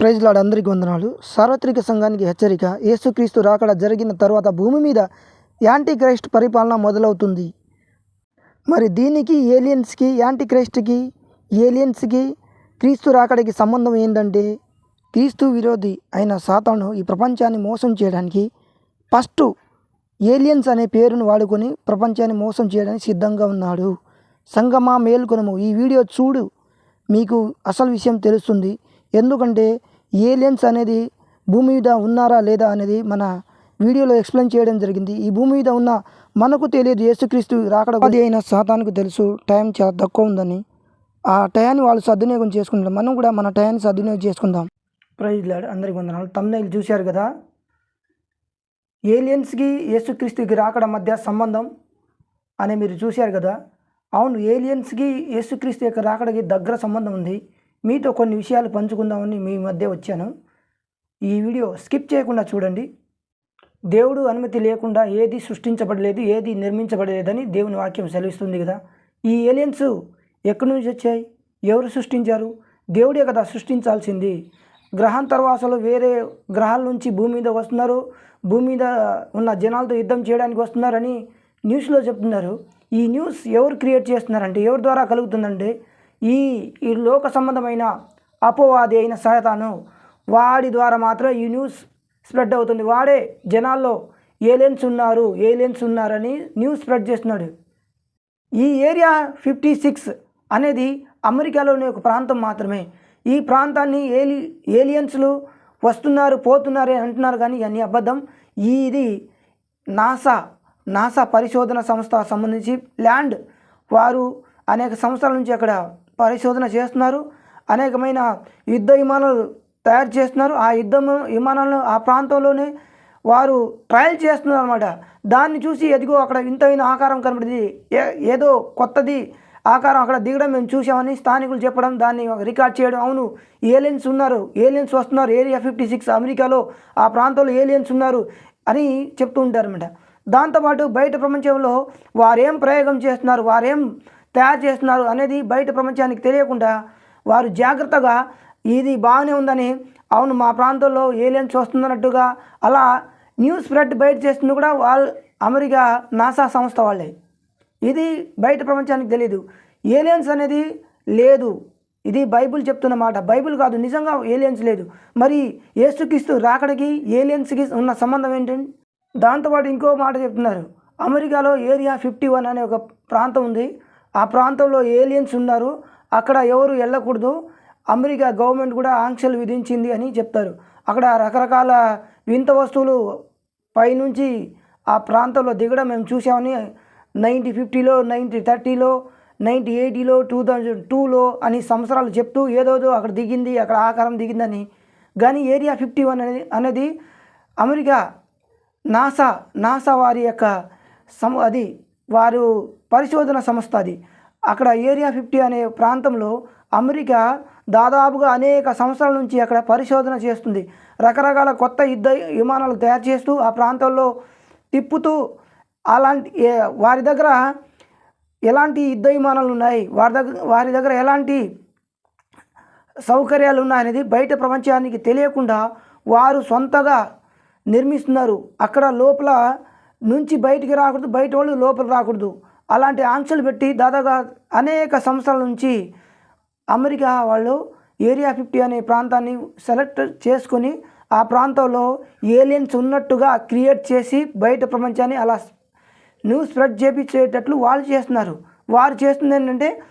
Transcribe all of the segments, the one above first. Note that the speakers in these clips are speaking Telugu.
ప్రైజ్ లాడ్ అందరికీ వందనాలు. సార్వత్రిక సంఘానికి హెచ్చరిక యేసుక్రీస్తు రాకడ జరిగిన తర్వాత భూమి మీద యాంటీ క్రైస్ట్ పరిపాలన మొదలవుతుంది. మరి దీనికి ఏలియన్స్కి యాంటీ క్రైస్ట్కి ఏలియన్స్కి క్రీస్తు రాకడికి సంబంధం ఏంటంటే క్రీస్తు విరోధి అయిన సాతాను ఈ ప్రపంచాన్ని మోసం చేయడానికి ఫస్ట్ ఏలియన్స్ అనే పేరును వాడుకొని ప్రపంచాన్ని మోసం చేయడానికి సిద్ధంగా ఉన్నాడు. సంగమా మేల్కొనము. ఈ వీడియో చూడు మీకు అసలు విషయం తెలుస్తుంది. ఎందుకంటే ఏలియన్స్ అనేది భూమి మీద ఉన్నారా లేదా అనేది మన వీడియోలో ఎక్స్ప్లెయిన్ చేయడం జరిగింది. ఈ భూమి మీద ఉన్న మనకు తెలియదు యేసుక్రీస్తు రాకడ అది అయిన సాతానికి తెలుసు టైం చాలా తక్కువ ఉందని. ఆ టయాన్ని వాళ్ళు సద్వినియోగం చేసుకుంటారు. మనం కూడా మన టయాన్ని సద్వినియోగం చేసుకుందాం. Praise Lord. అందరికి వందనాలు. తమ్నైల్ చూశారు కదా? ఏలియన్స్కి యేసుక్రీస్తుకి రాకడ మధ్య సంబంధం అని మీరు చూశారు కదా? అవును ఏలియన్స్కి యేసుక్రీస్తు యొక్క రాకడకి దగ్గర సంబంధం ఉంది. మీతో కొన్ని విషయాలు పంచుకుందామని మీ మధ్య వచ్చాను. ఈ వీడియో స్కిప్ చేయకుండా చూడండి. దేవుడు అనుమతి లేకుండా ఏది సృష్టించబడలేదు ఏది నిర్మించబడలేదని దేవుని వాక్యం సెలవిస్తుంది కదా. ఈ ఏలియన్స్ ఎక్కడి నుంచి వచ్చాయి? ఎవరు సృష్టించారు? దేవుడే కదా సృష్టించాల్సింది. గ్రహాంతరవాసులు వేరే గ్రహాల నుంచి భూమి మీద వస్తున్నారు. భూమి మీద ఉన్న జనాలతో యుద్ధం చేయడానికి వస్తున్నారని న్యూస్లో చెప్తున్నారు. ఈ న్యూస్ ఎవరు క్రియేట్ చేస్తున్నారంటే ఎవరి ద్వారా కలుగుతుందంటే ఈ ఈ లోక సంబంధమైన అపోవాది అయిన సహతాను వాడి ద్వారా మాత్రం ఈ న్యూస్ స్ప్రెడ్ అవుతుంది. వాడే జనాల్లో ఏలియన్స్ ఉన్నారు ఏలియన్స్ ఉన్నారని న్యూస్ స్ప్రెడ్ చేస్తున్నాడు. ఈ ఏరియా ఫిఫ్టీ సిక్స్ అనేది అమెరికాలోని ఒక ప్రాంతం మాత్రమే. ఈ ప్రాంతాన్ని ఏలి ఏలియన్స్లు వస్తున్నారు పోతున్నారు అని అంటున్నారు కానీ ఇవన్నీ అబద్ధం. ఇది నాసా నాసా పరిశోధన సంస్థ సంబంధించి ల్యాండ్ వారు అనేక సంవత్సరాల నుంచి అక్కడ పరిశోధన చేస్తున్నారు. అనేకమైన యుద్ధ విమానాలు తయారు చేస్తున్నారు. ఆ యుద్ధ విమానాలను ఆ ప్రాంతంలోనే వారు ట్రయల్ చేస్తున్నారు అనమాట దాన్ని చూసి ఎదిగో అక్కడ వింతైన ఆకారం కనబడింది. ఏ ఏదో కొత్తది ఆకారం అక్కడ దిగడం మేము చూసామని స్థానికులు చెప్పడం దాన్ని రికార్డ్ చేయడం. అవును ఏలియన్స్ ఉన్నారు. ఏలియన్స్ వస్తున్నారు. ఏరియా ఫిఫ్టీ సిక్స్ అమెరికాలో ఆ ప్రాంతంలో ఏలియన్స్ ఉన్నారు అని చెప్తూ ఉంటారన్నమాట. దాంతోపాటు బయట ప్రపంచంలో వారేం ప్రయోగం చేస్తున్నారు? వారేం తయారు చేస్తున్నారు అనేది బయట ప్రపంచానికి తెలియకుండా వారు జాగ్రత్తగా ఇది బాగానే ఉందని అవును మా ప్రాంతంలో ఏలియన్స్ వస్తుందన్నట్టుగా అలా న్యూస్ స్ప్రెడ్ బయట చేస్తుంది కూడా వాళ్ళు అమెరికా నాసా సంస్థ వాళ్ళే. ఇది బయట ప్రపంచానికి తెలియదు ఏలియన్స్ అనేది లేదు. ఇది బైబిల్ చెప్తున్న మాట. బైబిల్ కాదు నిజంగా ఏలియన్స్ లేదు. మరి ఏసుక్రీస్తు రాకడికి ఏలియన్స్కి ఉన్న సంబంధం ఏంటండి దాంతోపాటు ఇంకో మాట చెప్తున్నారు. అమెరికాలో ఏరియా ఫిఫ్టీ వన్ అనే ఒక ప్రాంతం ఉంది. ఆ ప్రాంతంలో ఏలియన్స్ ఉన్నారు. అక్కడ ఎవరు వెళ్ళకూడదు. అమెరికా గవర్నమెంట్ కూడా ఆంక్షలు విధించింది అని చెప్తారు. అక్కడ రకరకాల వింత వస్తువులు పైనుంచి ఆ ప్రాంతంలో దిగడం మేము చూసామని నైంటీ ఫిఫ్టీలో నైంటీ థర్టీలో నైంటీ ఎయిటీలో టూ థౌజండ్ టూలో అని సంవత్సరాలు చెప్తూ ఏదోదో అక్కడ దిగింది అక్కడ ఆకారం దిగిందని. కానీ ఏరియా ఫిఫ్టీ వన్ అనేది అనేది అమెరికా నాసా నాసా వారి యొక్క సమ అది వారు పరిశోధన సంస్థ అది. అక్కడ ఏరియా ఫిఫ్టీ అనే ప్రాంతంలో అమెరికా దాదాపుగా అనేక సంవత్సరాల నుంచి అక్కడ పరిశోధన చేస్తుంది. రకరకాల కొత్త యుద్ధ విమానాలు తయారు చేస్తూ ఆ ప్రాంతంలో తిప్పుతూ అలాంటి వారి దగ్గర ఎలాంటి యుద్ధ విమానాలు ఉన్నాయి? వారి దగ్గర వారి దగ్గర ఎలాంటి సౌకర్యాలు ఉన్నాయనేది బయట ప్రపంచానికి తెలియకుండా వారు సొంతగా నిర్మిస్తున్నారు. అక్కడ లోపల నుంచి బయటికి రాకూడదు బయట వాళ్ళు లోపల రాకూడదు. అలాంటి ఆంక్షలు పెట్టి దాదాపుగా అనేక సంవత్సరాల నుంచి అమెరికా వాళ్ళు ఏరియా ఫిఫ్టీ అనే ప్రాంతాన్ని సెలెక్ట్ చేసుకొని ఆ ప్రాంతంలో ఏలియన్స్ ఉన్నట్టుగా క్రియేట్ చేసి బయట ప్రపంచాన్ని అలా న్యూస్ స్ప్రెడ్ చేపించేటట్లు వాళ్ళు చేస్తున్నారు. వారు చేస్తుంది ఏంటంటే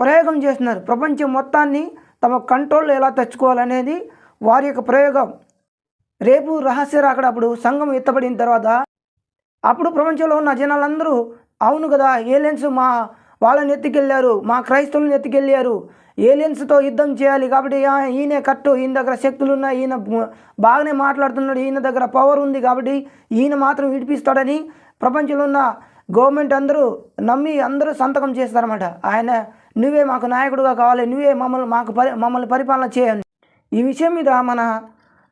ప్రయోగం చేస్తున్నారు. ప్రపంచం మొత్తాన్ని తమ కంట్రోల్లో ఎలా తెచ్చుకోవాలనేది వారి యొక్క ప్రయోగం. రేపు రహస్య రాకడ అప్పుడు సంఘం ఎత్తబడిన తర్వాత అప్పుడు ప్రపంచంలో ఉన్న జనాలందరూ అవును కదా ఏలియన్స్ మా వాళ్ళని ఎత్తుకెళ్ళారు మా క్రైస్తవులను ఎత్తుకెళ్ళారు ఏలియన్స్తో యుద్ధం చేయాలి కాబట్టి ఆ, ఈయనే కట్టు ఈయన దగ్గర శక్తులు ఉన్నాయి ఈయన బాగానే మాట్లాడుతున్నాడు ఈయన దగ్గర పవర్ ఉంది కాబట్టి ఈయన మాత్రం విడిపిస్తాడని ప్రపంచంలో ఉన్న గవర్నమెంట్ అందరూ నమ్మి అందరూ సంతకం చేస్తారన్నమాట. ఆయన నువ్వే మాకు నాయకుడుగా కావాలి నువ్వే మమ్మల్ని మాకు పరి మమ్మల్ని పరిపాలన చేయాలి ఈ విషయం మీద మన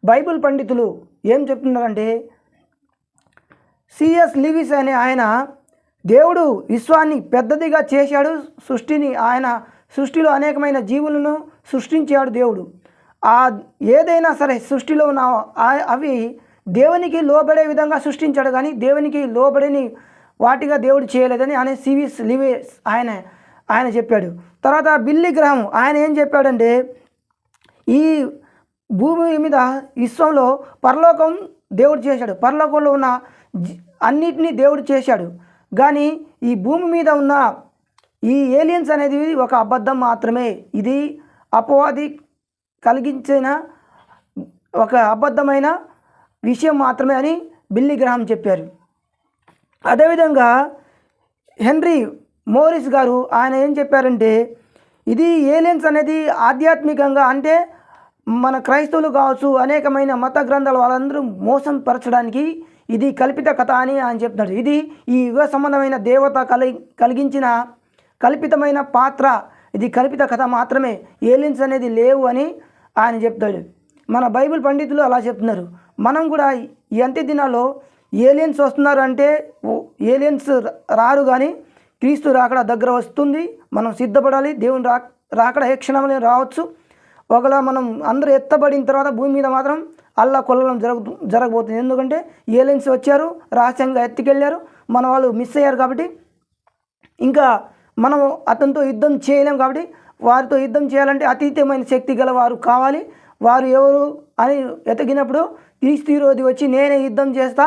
బైబిల్ పండితులు ఏం చెప్తున్నారంటే సిఎస్ లివిస్ అనే ఆయన దేవుడు విశ్వాన్ని పెద్దదిగా చేశాడు సృష్టిని ఆయన సృష్టిలో అనేకమైన జీవులను సృష్టించాడు దేవుడు. ఆ ఏదైనా సరే సృష్టిలో ఉన్న అవి దేవునికి లోబడే విధంగా సృష్టించాడు కానీ దేవునికి లోబడని వాటిగా దేవుడు చేయలేదని ఆయన సివిస్ లివిస్ ఆయన ఆయన చెప్పాడు. తర్వాత బిల్లి గ్రహం ఆయన ఏం చెప్పాడంటే ఈ భూమి మీద విశ్వంలో పరలోకం దేవుడు చేశాడు. పరలోకంలో ఉన్న జి- అన్నిటినీ దేవుడు చేశాడు. కానీ ఈ భూమి మీద ఉన్న ఈ ఏలియన్స్ అనేది ఒక అబద్ధం మాత్రమే. ఇది అపవాది కలిగించిన ఒక అబద్ధమైన విషయం మాత్రమే అని బిల్లి గ్రహం చెప్పారు. అదేవిధంగా హెన్రీ మోరిస్ గారు ఆయన ఏం చెప్పారంటే ఇది ఏలియన్స్ అనేది ఆధ్యాత్మికంగా అంటే మన క్రైస్తవులు కావచ్చు అనేకమైన మత గ్రంథాలు వాళ్ళందరూ మోసం పరచడానికి ఇది కల్పిత కథ అని ఆయన చెప్తున్నాడు. ఇది ఈ యుగ సంబంధమైన దేవత కలి కలిగించిన కల్పితమైన పాత్ర. ఇది కల్పిత కథ మాత్రమే. ఏలియన్స్ అనేది లేవు అని ఆయన చెప్తాడు. మన బైబిల్ పండితులు అలా చెప్తున్నారు. మనం కూడా ఎంత దినాల్లో ఏలియన్స్ వస్తున్నారు అంటే ఓ- ఏలియన్స్ రారు కానీ క్రీస్తు రాకడ దగ్గర వస్తుంది. మనం సిద్ధపడాలి. దేవుని రా రాకడ ఏ క్షణంలో రావచ్చు. ఒకవేళ మనం అందరూ ఎత్తబడిన తర్వాత భూమి మీద మాత్రం అల్లా కొల్లడం జరగ జరగబోతుంది. ఎందుకంటే ఏలియన్స్ వచ్చారు రహస్యంగా ఎత్తుకెళ్ళారు మన వాళ్ళు మిస్ అయ్యారు కాబట్టి. ఇంకా మనం అతనితో యుద్ధం చేయలేం కాబట్టి వారితో యుద్ధం చేయాలంటే అతీతమైన శక్తి గల వారు కావాలి. వారు ఎవరు అని ఎతగినప్పుడు ఈ విరోధి వచ్చి నేనే యుద్ధం చేస్తా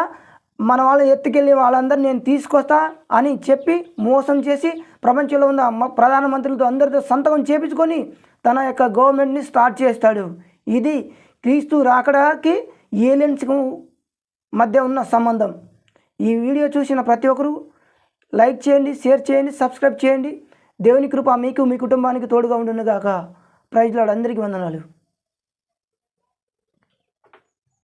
మన వాళ్ళని ఎత్తుకెళ్ళి వాళ్ళందరినీ నేను తీసుకొస్తా అని చెప్పి మోసం చేసి ప్రపంచంలో ఉన్న ప్రధానమంత్రులతో అందరితో సంతకం చేపించుకొని తన యొక్క గవర్నమెంట్ని స్టార్ట్ చేస్తాడు. ఇది క్రీస్తు రాకడాకి ఏలియన్స్కు మధ్య ఉన్న సంబంధం. ఈ వీడియో చూసిన ప్రతి ఒక్కరూ లైక్ చేయండి షేర్ చేయండి సబ్స్క్రైబ్ చేయండి. దేవుని కృప మీకు మీ కుటుంబానికి తోడుగా ఉండునుగాక. ప్రైజ్లాడు అందరికీ వందనాలు.